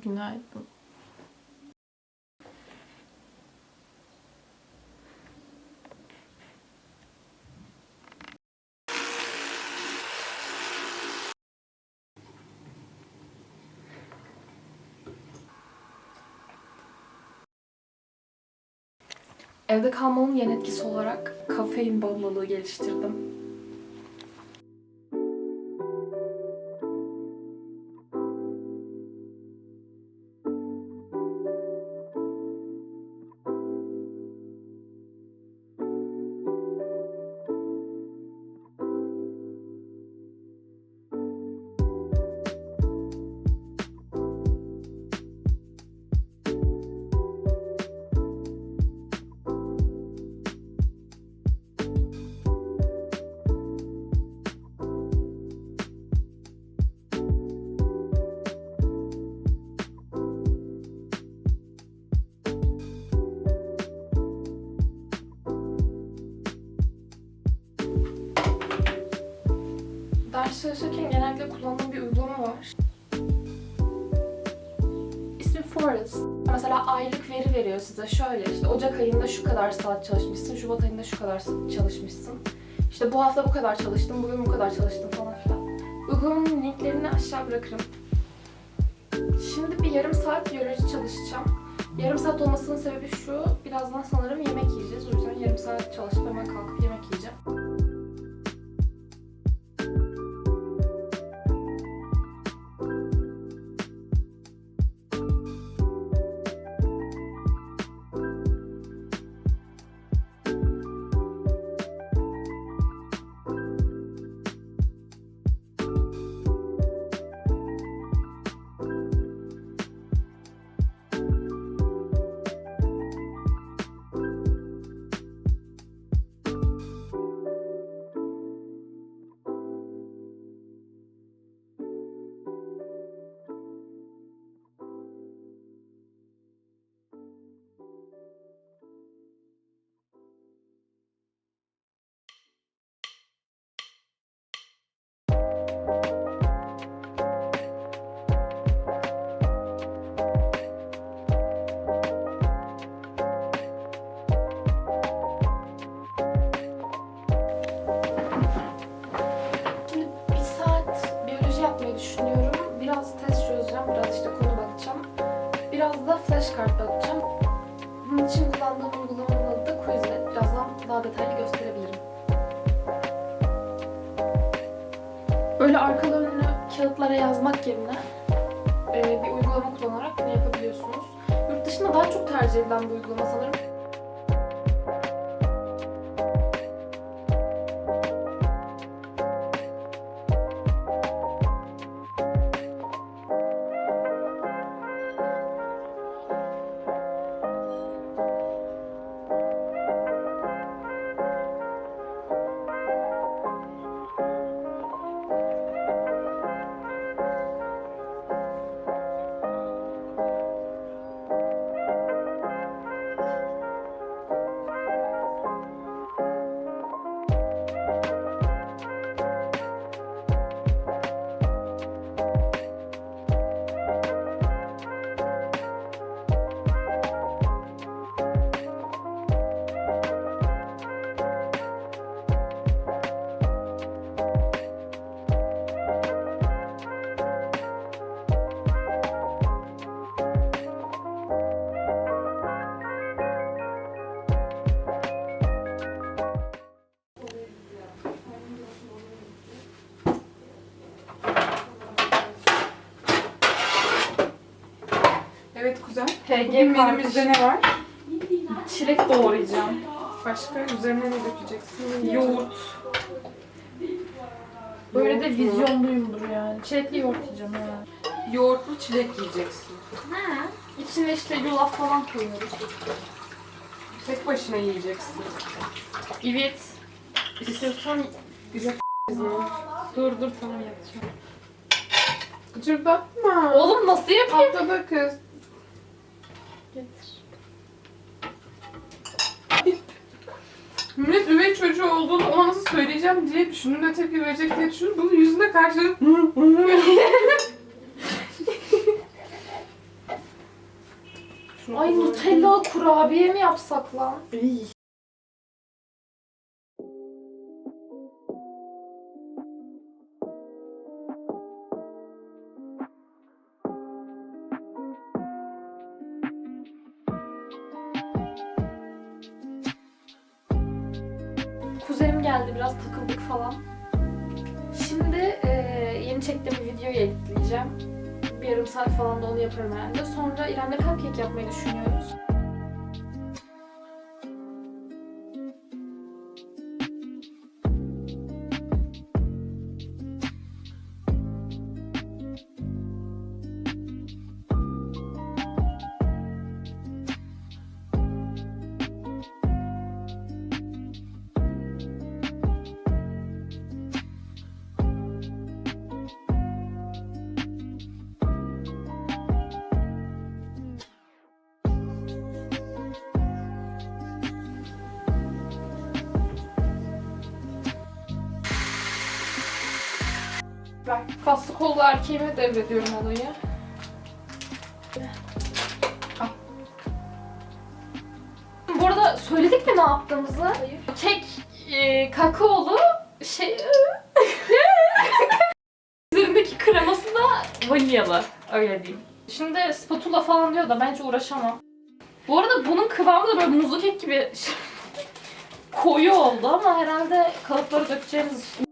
Günaydın. Evde kalmanın yan etkisi olarak kafein bağımlılığı geliştirdim. Ders çalışırken genellikle kullandığım bir uygulama var. İsmi Forest. Mesela aylık veri veriyor size. Şöyle işte Ocak ayında şu kadar saat çalışmışsın, Şubat ayında şu kadar çalışmışsın. İşte bu hafta bu kadar çalıştım, bugün bu kadar çalıştım falan filan. Uygulamanın linklerini aşağı bırakırım. Şimdi bir yarım saat biyoloji çalışacağım. Yarım saat olmasının sebebi şu, birazdan sanırım yemek yiyeceğiz. O yüzden yarım saat çalışıp hemen kalkıp yemek yiyeceğim. Da flashcard bakacağım. Bunun için kullandığım uygulamanın adı da Quizlet. Birazdan daha detaylı gösterebilirim. Böyle arkalı önlü kağıtlara yazmak yerine e, bir uygulama kullanarak bunu yapabiliyorsunuz. Yurt dışında daha çok tercih edilen bir uygulama sanırım. HG Bugün menümüzde ne var? Çilek doğrayacağım. Başka üzerine ne dökeceksin? Yoğurt. Böyle de vizyonluyumdur yani. Çilekli yoğurt yiyeceğim yani. Yoğurtlu çilek yiyeceksin. İçine işte yulaf falan koyuyoruz. Tek başına yiyeceksin. Evet. İstiyorsan dur dur tamam yapacağım. Gıcırdatma. Oğlum nasıl yapayım? Patladı kız. Millet üvey çocuğu olduğunu ona nasıl söyleyeceğim diye düşündüm. Ne tepki verecek diye düşündüm. Bunun yüzüne karşılık Ay. Nutella kurabiye mi yapsak lan? İyi. Kuzenim geldi biraz takıldık falan. Şimdi eee, yeni çektiğim bir videoyu editleyeceğim. Bir yarım saat falan da onu yaparım herhalde. Sonra İrem'le cupcake yapmayı düşünüyoruz. Ben kaslı kollu erkeğime devrediyorum olayı. Al. Bu arada söyledik mi ne yaptığımızı? Hayır. Kek e, kakaolu şey üzerindeki kreması da vanilyalı öyle diyeyim. Şimdi spatula falan diyor da bence uğraşamam. Bu arada bunun kıvamı da böyle muzlu kek gibi koyu oldu ama herhalde kalıpları dökeceğimiz için